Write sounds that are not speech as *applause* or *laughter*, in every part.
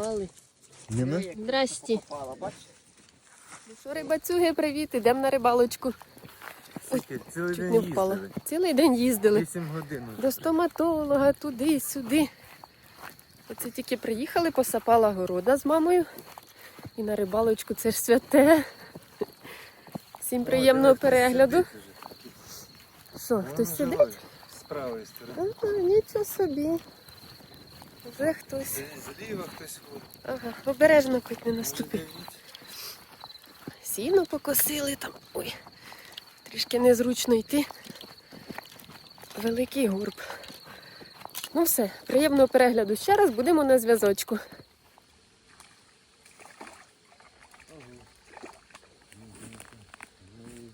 Покопали. Нема? Здрасті. Ну що, рибацюги, привіт, ідемо на рибалочку. Цілий Чуть день не впала. їздили. Цілий день їздили. 8 годин. уже. До стоматолога, туди, сюди. Оце тільки приїхали, посапала города з мамою. І на рибалочку це ж святе. Всім приємного хтось перегляду. сидить уже. Що, хтось сидить? З правої сторони. Ага, нічого собі. Вже хтось. Зліва хтось ходить. Ага, обережно хоч не Може, наступи. Сіно покосили там. Ой, трішки незручно йти. Великий горб. Ну все, приємного перегляду. Ще раз будемо на зв'язочку. Ну і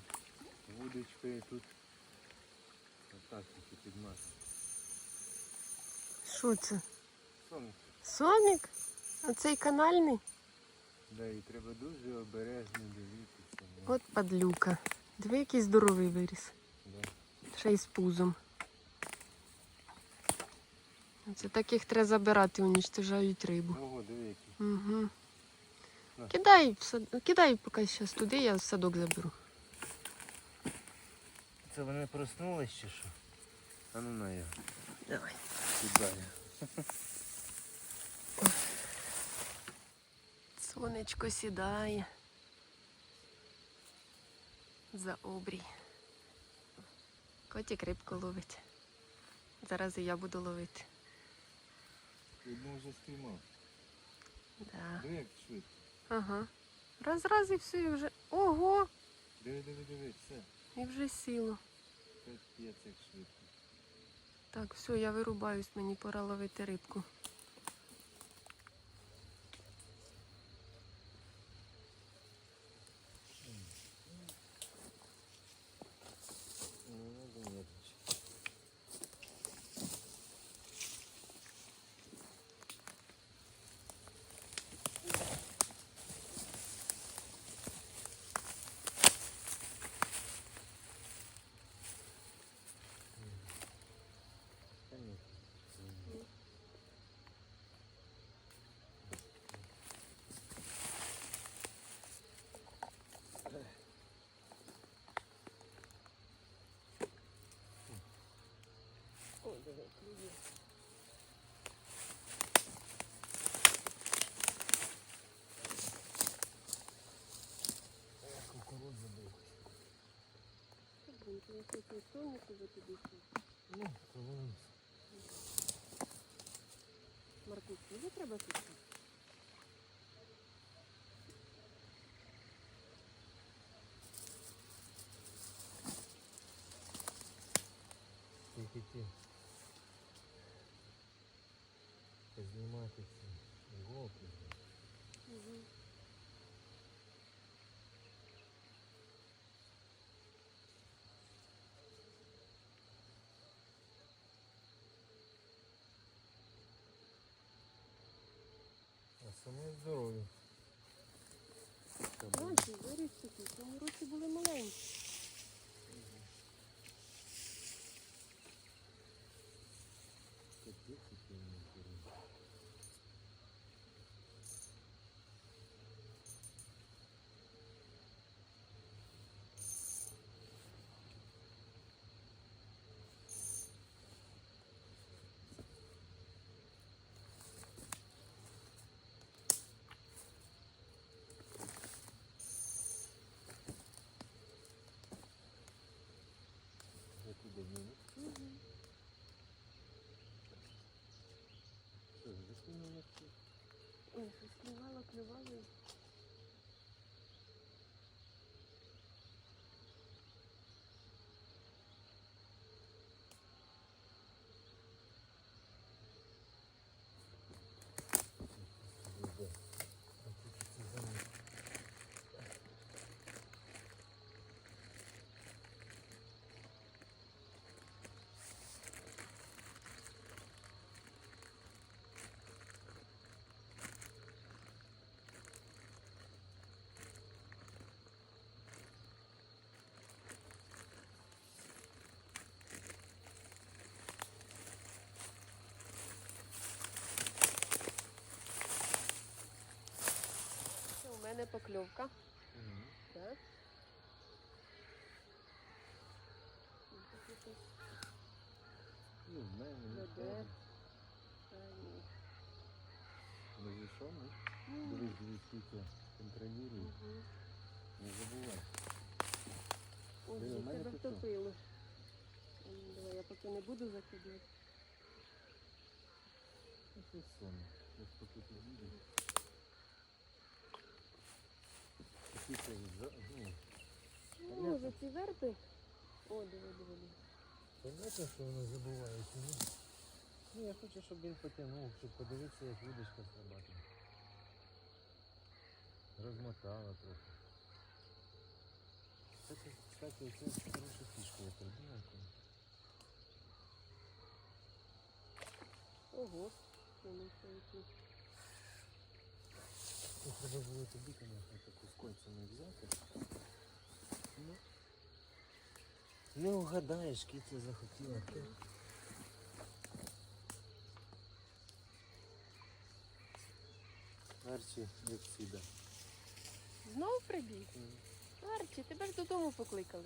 вудочкою тут. Отак під нас. Що це? Сонце. Сомік? Оцей канальний? Да, і треба дуже обережно дивитися. ну, От падлюка. Диви, який здоровий виріс. да. Ще й з пузом. Це таких треба забирати, унічтожають рибу. Ого, диви який. Угу. На. Кидай, в сад... кидай поки зараз туди, я в садок заберу. Це вони проснулись чи що? А ну на його. Давай. Кидаю. Сонечко сідає. За обрій. Котик рибку ловить. Зараз і я буду ловити. Одну вже спіймав. Да. Диви як швидко. Ага. Раз, раз і все, і вже. Ого! Диви, диви, диви, все. І вже сіло. Капець як швидко. Так, все, я вирубаюсь, мені пора ловити рибку. Ну, не надо нервничать. Конечно. Кукурудза була. Ну, колонус. Маркус, не треба тут. Тільки ті. Познімати ці іголки. А саме здорові. Наші вирішити, в цьому були маленькі. Ой, щось клювало. Мене покльовка. Мгм. Так. Ну, Ну, в мене не Веде. треба. а, ні. Ну і що, ну? М, Дивись, дивись, скільки контролює. мгм. Не забувай. Диви, в я мене тебе тут що? втопило. Ну, Давай, я поки не буду закидувати. Ну, це сон. Ось поки ти за ці верби. О, диви, диви. Понятно, що воно забувається, ні? Ну, я хочу, щоб він потягнув, щоб подивитися, як вудочка срабатує. Розмотала трохи. Кстати, кстати, це хороша фішка, я придумав. Ого. Це які. Ну, треба було тобі, звісно, таку з кольцями взяти. Ну, не угадаєш, киця захотіла. Арчі, як сіда. Знов прибіг. Арчі, тебе ж додому покликали.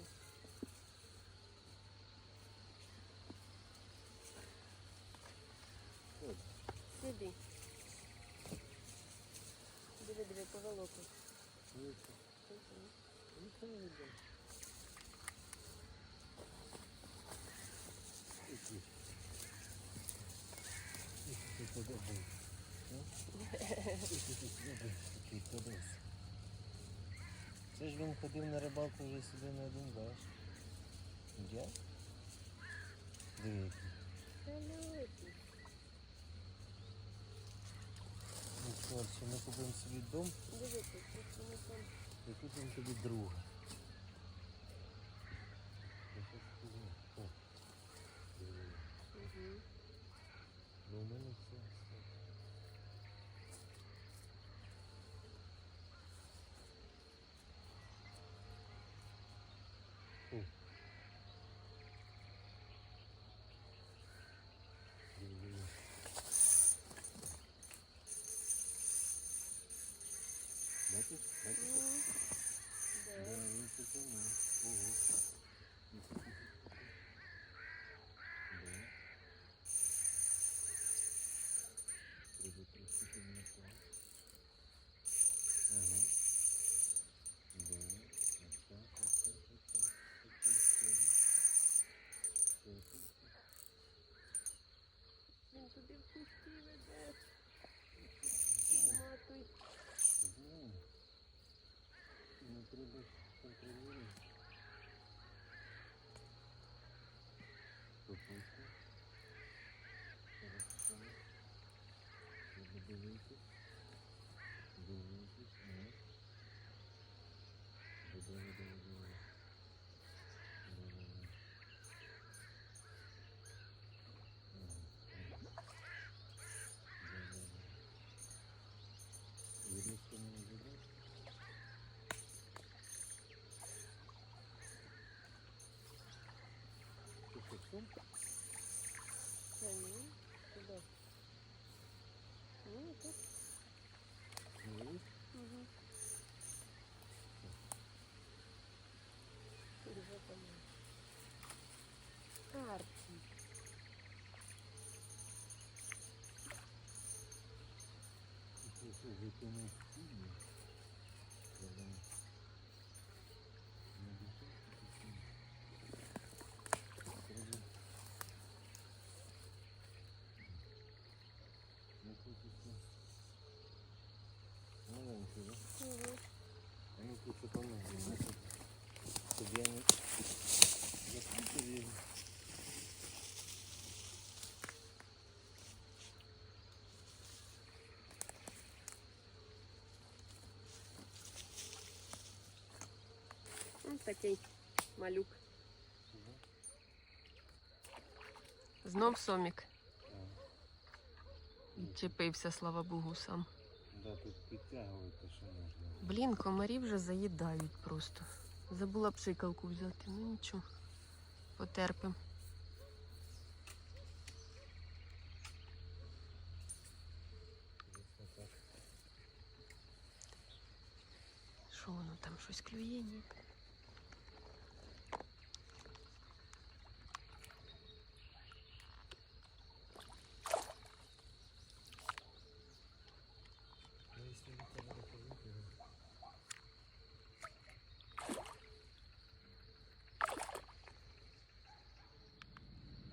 От. Сиди. Поволоку. Нічого не йде. Це ж він ходив на рибалку вже сюди не один раз. Я? Диви що, ми купимо собі дом і купимо собі друга. О. Угу. Ну у мене все. Кусті веде. Матуй. Ну, треба контролювати. Попутно. Хорошо. Треба дивитись. Дивитись. Ага. Давай, давай, Треба. Ну, тут еще маленький, да? Угу. А ну тут что-то нужно, чтобы я такий малюк. Знов сомік. А. Відчепився, слава Богу, сам. Да, тут підтягувати, що можна. Блін, комарі вже заїдають просто. Забула пшикалку взяти, ну нічого. Потерпим. Що воно там щось клює? Ні. Ну, якщо вітер буде повітря,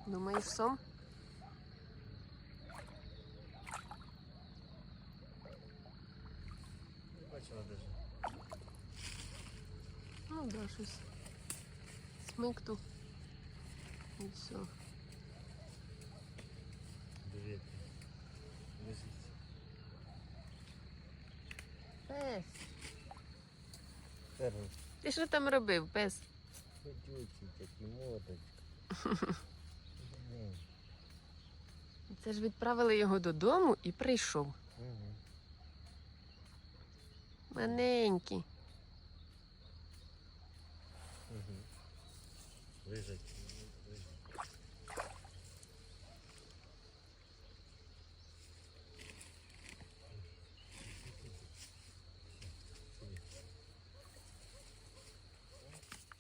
Думаєш, сом? бачила даже. Ну, да, щось. Смикту. І все. Дивіться. Лежить. Пес. Перший. Ти що там робив, пес? Ходючий такий, модочка. *laughs* Це ж відправили його додому і прийшов. Мгм. Маленький. Лежать. лежать.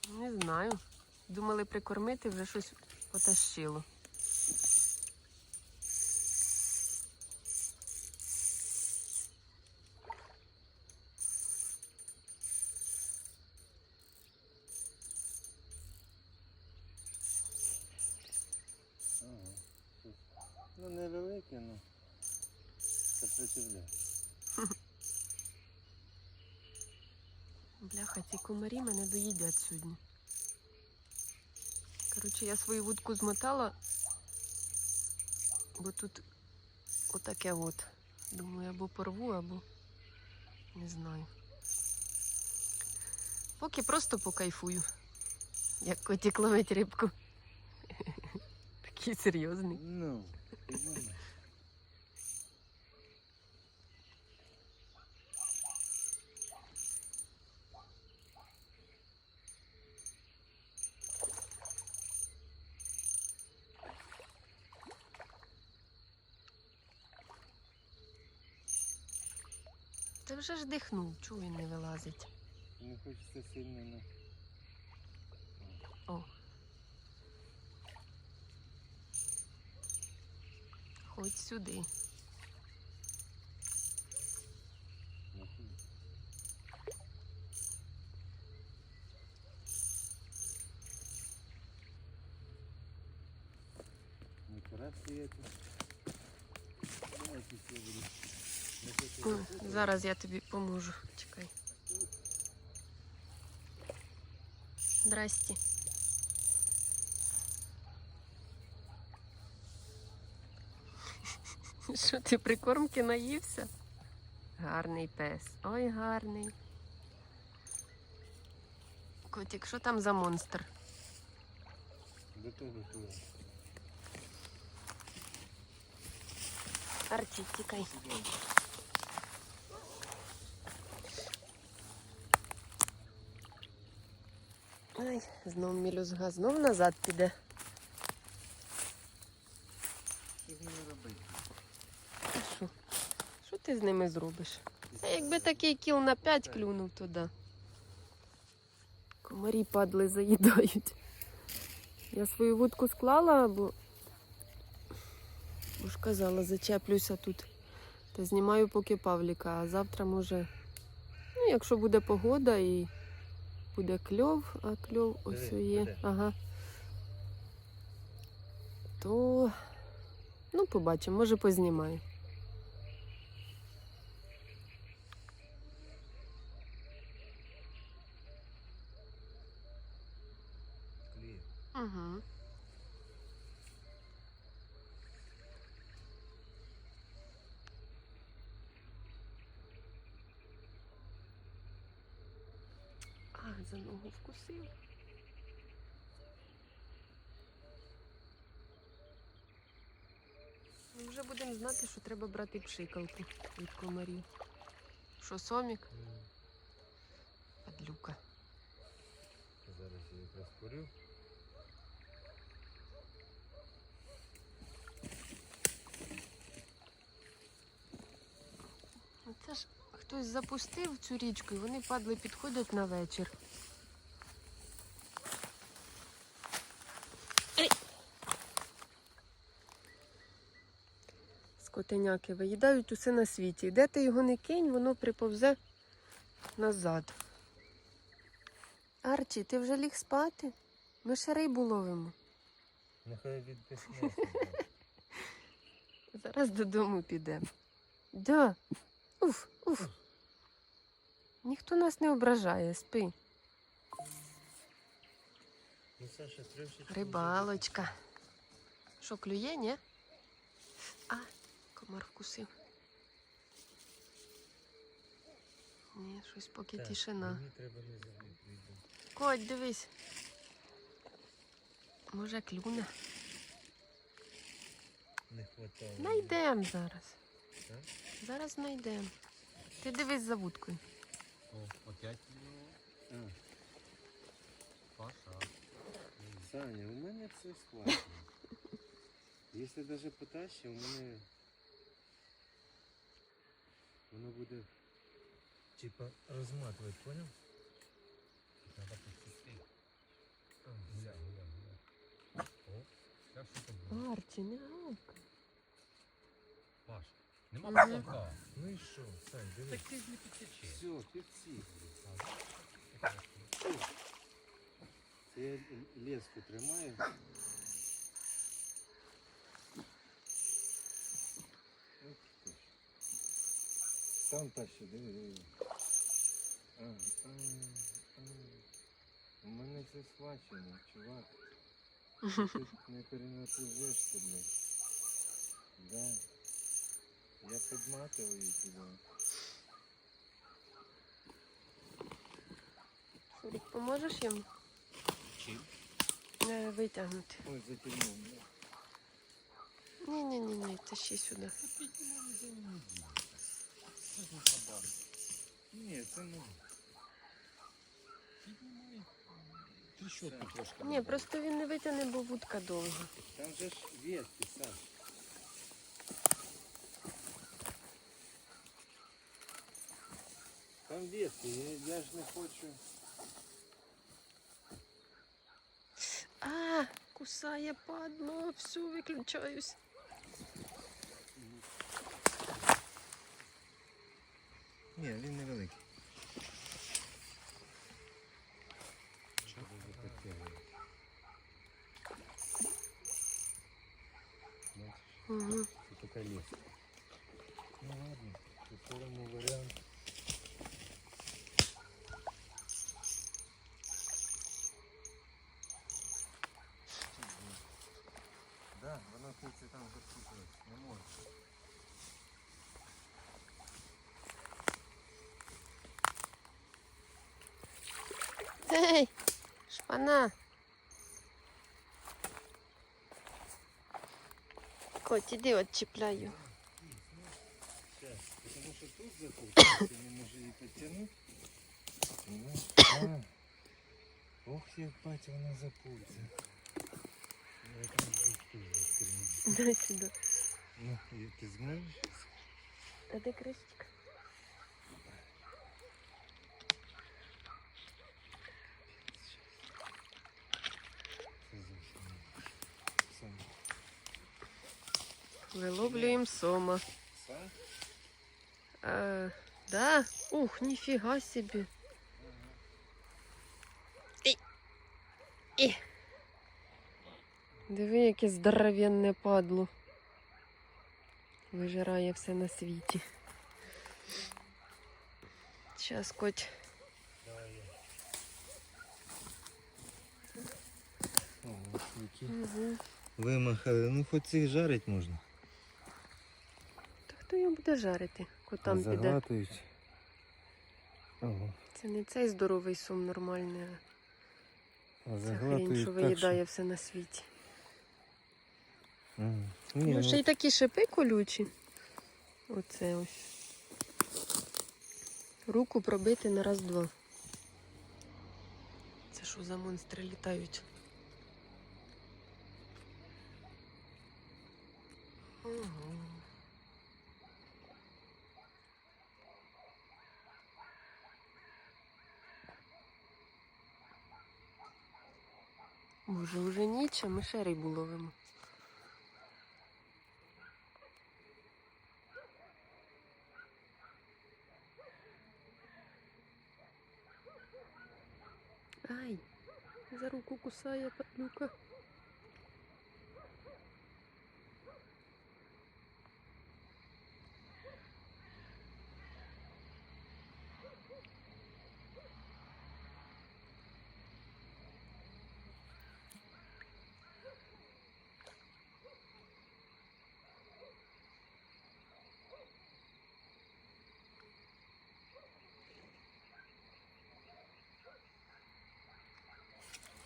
Не знаю. Думали прикормити, вже щось потащило. Бляха, ці комарі мене доїдять сьогодні. Коротше, я свою вудку змотала, бо тут отаке от. Думаю, або порву, або не знаю. Поки просто покайфую, як котик ловить рибку. *laughs* Такий серйозний. Ну, підійме. Та вже ж дихнув, чого він не вилазить. Не хочеться сильно на. О. Ходь сюди. нахуй. Не карасі это. Давайте все буду. Не хочу О, запутувати. Зараз я тобі поможу. Чекай. Здрасте. *laughs* Що ти прикормки наївся? Гарний пес. Ой, гарний. Котик, що там за монстр? До того, що Арчі, тікай. Ай, знов мілюзга, знов назад піде. Що? Що ти з ними зробиш? А якби такий кіл на 5 клюнув туди. Комарі падли заїдають. Я свою вудку склала, бо, бо ж казала, зачеплюся тут. Та знімаю поки Павліка, а завтра може, ну, якщо буде погода і буде кльов, а кльов ось є. Ага. То ну, побачимо, може познімаю. Кліє. Угу. А, за ногу вкусив. Ну, вже будемо знати, що треба брати пшикалку від комарів. Що сомік? Падлюка. Зараз я якраз курю. Ну, Це ж хтось запустив цю річку, і вони падли підходять на вечір. Скотеняки виїдають усе на світі. Де ти його не кинь, воно приповзе назад. Арчі, ти вже ліг спати? Ми ще рибу ловимо. Нехай відписне. *laughs* Зараз додому підемо. Да. Уф, уф. Ніхто нас не ображає, спи. Ну. Рибалочка. Що, клює, ні? А, комар вкусив. Ні, щось поки Так, тишина. Мені треба. Коть, дивись. Може, клюне. Не хватає. Найдем зараз. Так? Зараз знайдемо. Ти дивись за вудкою. О, опять А, Паша. Саня, у мене все схвачено. Якщо навіть потащив, у мене воно буде типа розматувати, понял? Треба підсісти. Гуля, гуля, гуля. О, так що там було? Арчі, не гавка. Паш, нема Мгм. поплавка. Ну і що, Сань, Так дивись. ти ж не підтече. Все, підсів. Це я л- леску тримаю. Сам тащи, диви, диви. А, а, а. У мене це схвачено, чувак. Ти тут не перенапряжешся, блядь. Да. Я подматываю тебя. Шурік, поможеш йому Чим? Е, витягнути? Ой, затянул. блядь. Ні, ні, ні, ні, тащи сюди. Ні, це не. Ти що тут трошки? Ні, просто він не витягне, бо вудка довга. Там же ж ветки, Саш. Там ветки, я, я ж не хочу. А, кусає падло, все, виключаюсь. Ні, він невеликий. Угу. Це така лес. Ну ладно, повторимо варіант. Да, воно хоче там запутувати. Не може. Ей, шпана. Коть, іди отчіпляю. Сейчас, потому что тут запутался, я не можу її підтягнути. Ну, а. Ох, як батя вона запутала. Ну, я там жутко вже Дай сюди. Ну, і ти зможеш? А де крестик? Це зовсім не. Сам. Виловлюємо сома. А, да? Ух, ніфіга собі. І. І. Диви, яке здоровенне падло. Вижирає все на світі. Зараз коть. Угу. Вимахали, ну хоч цих жарить можна. Хто його буде жарити? Котам піде. Заглатують. Це не цей здоровий сум нормальний, А це хрінь, що виїдає все на світі. Ага. Ні, Ну, ще й такі шипи колючі. Оце ось. Руку пробити на раз-два. Це що за монстри літають? Ого. Може, уже ніч, а ми ще рибу ловимо. Ай, за руку кусає падлюка.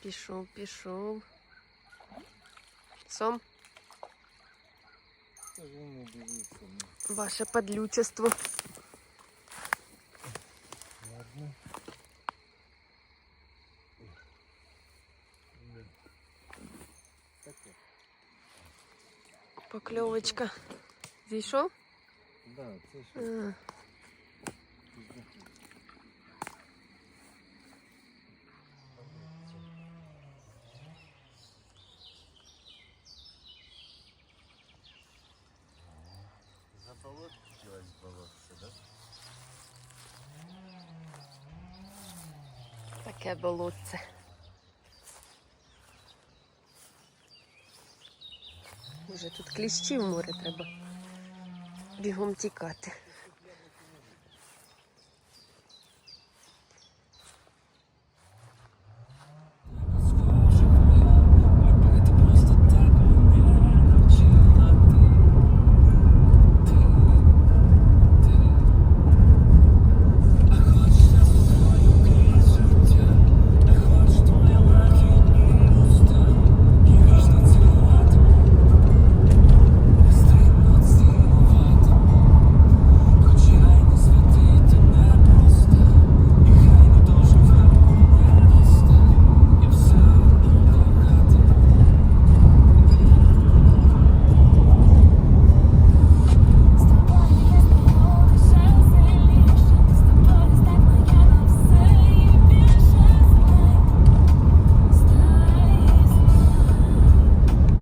Пішов, пішов. Сом, Це ж він не дивиться. ну. ваше падлючество. Ладно. Да. Таке. Покльовочка. Зійшов? Да, це А, таке болотце. Може тут кліщі в море треба бігом тікати.